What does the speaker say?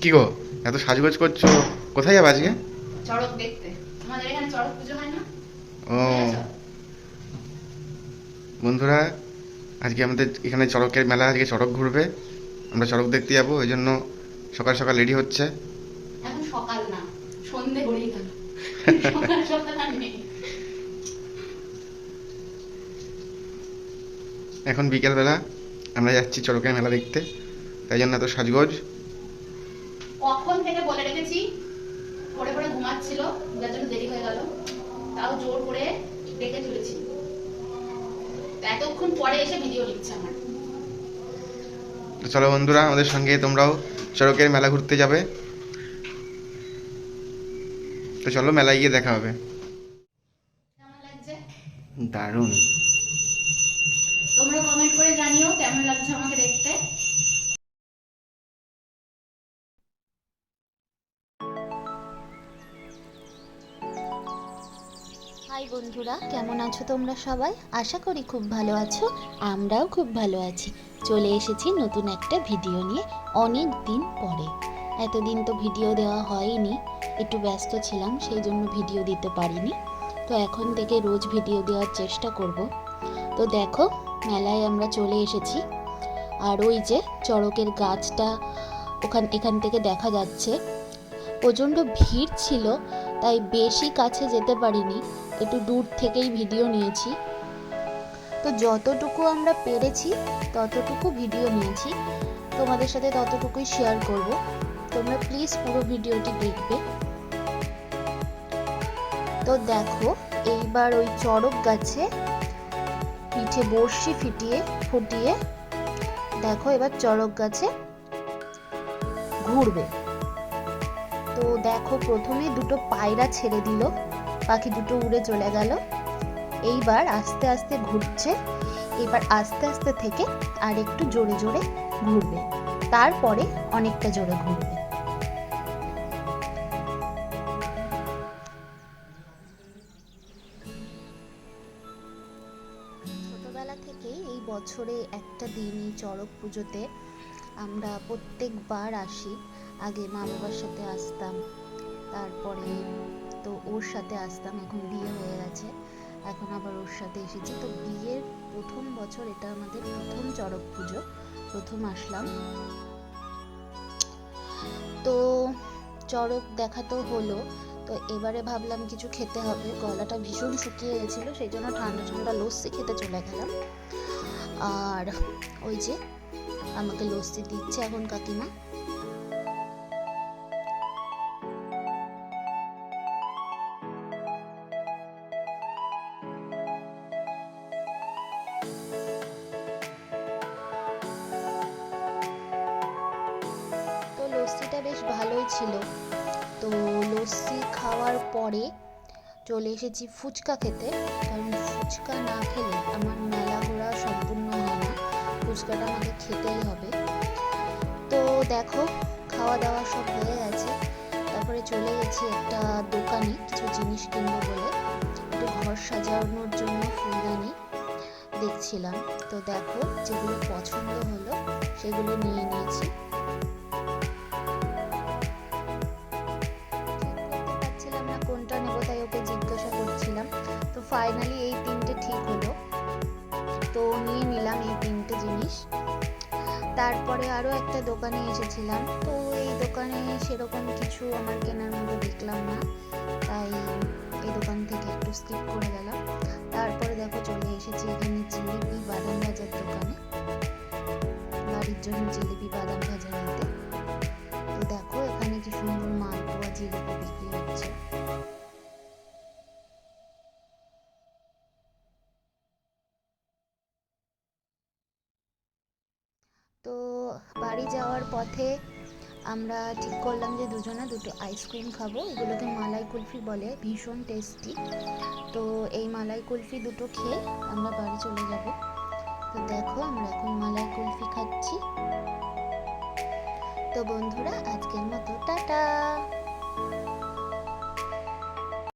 কি গো? এত সাজগোজ করছ। কোথায় যাবে আজকে? চড়ক দেখতে। আমাদের এখানে চড়ক পুজো হয় না? ও। বন্ধুরা আজকে আমাদের এখানে চড়কের মেলা আজকে চড়ক ঘুরবে। আমরা চড়ক দেখতে যাব ওই জন্য সকাল সকাল রেডি হচ্ছে। এখন সকাল না সন্ধে গড়িয়ে গেল। সকাল সকাল আর নেই। এখন বিকেলবেলা আমরা যাচ্ছি চড়কের মেলা দেখতে। তাই জন্য এত সাজগোজ। কখন থেকে বলে রেখেছি? পড়ে পড়ে ঘুমাচ্ছিল যার জন্য দেরি হয়ে গেল। তাও জোর করে ডেকে তুলেছি। তো এতক্ষণ পরে এসে ভিডিও লিখছে আমার। চলো বন্ধুরা আমাদের সঙ্গে তোমরাও চড়কের মেলা ঘুরতে যাবে। তো চলো মেলায় গিয়ে দেখা হবে। দারুণ। হাই বন্ধুরা, কেমন আছো তোমরা সবাই? আশা করি খুব ভালো আছো, আমরাও খুব ভালো আছি। চলে এসেছি নতুন একটা ভিডিও নিয়ে অনেক দিন পরে। এতদিন তো ভিডিও দেওয়া হয়নি, একটু ব্যস্ত ছিলাম, সেই জন্য ভিডিও দিতে পারিনি। তো এখন থেকে রোজ ভিডিও দেওয়ার চেষ্টা করব। তো দেখো, মেলায় আমরা চলে এসেছি। আর ওই যে চড়কের গাছটা ওখান, এখান থেকে দেখা যাচ্ছে। প্রচণ্ড ভিড় ছিল তাই বেশি কাছে যেতে পারিনি। একটু দূর থেকেই ভিডিও নিয়েছি। তো যতটুকু আমরা পেরেছি, ততটুকু ভিডিও নিয়েছি। তোমাদের সাথে ততটুকুই শেয়ার করব। তোমরা প্লিজ পুরো ভিডিওটি দেখবে। তো দেখো, এইবার ওই চড়ক গাছে পিঠে বড়শি ফিটিয়ে, ফুটিয়ে, দেখো এবার চড়ক গাছে ঘুরবে। তো দেখো, প্রথমে দুটো পায়রা ছেড়ে দিল। পাখি দুটো উড়ে চলে গেল। এইবার আস্তে আস্তে ঘুরছে। এবার আস্তে আস্তে থেকে আর একটু জোরে জোরে ঘুরবে। তারপরে অনেকটা জোরে ঘুরবে। ছোটবেলা থেকেই এই বছরে একটা দিনই চড়ক পুজোতে আমরা প্রত্যেকবার আসি। আগে মা বাবার সাথে আসতাম, তারপরে তো ওর সাথে আসতাম, এখন বিয়ে হয়ে গেছে। এখন আবার ওর সাথে এসেছি। তো বিয়ের প্রথম বছর এটা আমাদের প্রথম চড়ক পুজো, প্রথম আসলাম। তো চড়ক দেখা তো হলো, তো এবারে ভাবলাম কিছু খেতে হবে। গলাটা ভীষণ শুকিয়ে গেছিল, সেই জন্য ঠান্ডা ঠান্ডা লস্যি খেতে চলে গেলাম। আর ওই যে আমাকে লস্যি দিচ্ছে এখন কাকিমা। বেশ ভালোই ছিল। তো লস্যি খাওয়ার পরে চলে এসেছি ফুচকা খেতে। কারণ ফুচকা না খেলে আমার মেলা ঘোরা সম্পূর্ণ হয় না। ফুচকাটা আমাকে খেতেই হবে। তো দেখো খাওয়া দাওয়া সব হয়ে গেছে। তারপরে চলে গেছি একটা দোকানে কিছু জিনিস কিনবো বলে। একটু ঘর সাজানোর জন্য ফুলদানি দেখছিলাম। তো দেখো, যেগুলো পছন্দ হলো, সেগুলো নিয়ে নিয়েছি। ফাইনালি এই তিনটে ঠিক হলো। তো নিয়ে নিলাম এই তিনটে জিনিস। তারপরে আরও একটা দোকানে এসেছিলাম। তো এই দোকানে সেরকম কিছু আমার কেনার মতো দেখলাম না। তাই এই দোকান থেকে একটু স্কিপ করে গেলাম। তারপরে দেখো চলে এসেছি এখানে জিলিপি বাদাম ভাজার দোকানে। বাড়ির জন্য জিলিপি বাদাম ভাজা নিতে। তো দেখো এখানে কি সুন্দর মালপোয়া জিলিপি বিক্রি হচ্ছে। তো বাড়ি যাওয়ার পথে আমরা ঠিক করলাম যে দুজনে দুটো আইসক্রিম খাব। এগুলোকে মালাই কুলফি বলে, ভীষণ টেস্টি তো এই মালাই কুলফি দুটো খেয়ে আমরা বাড়ি চলে যাব। তো দেখো আমরা এখন মালাই কুলফি খাচ্ছি। তো বন্ধুরা, আজকের মতো, টাটা!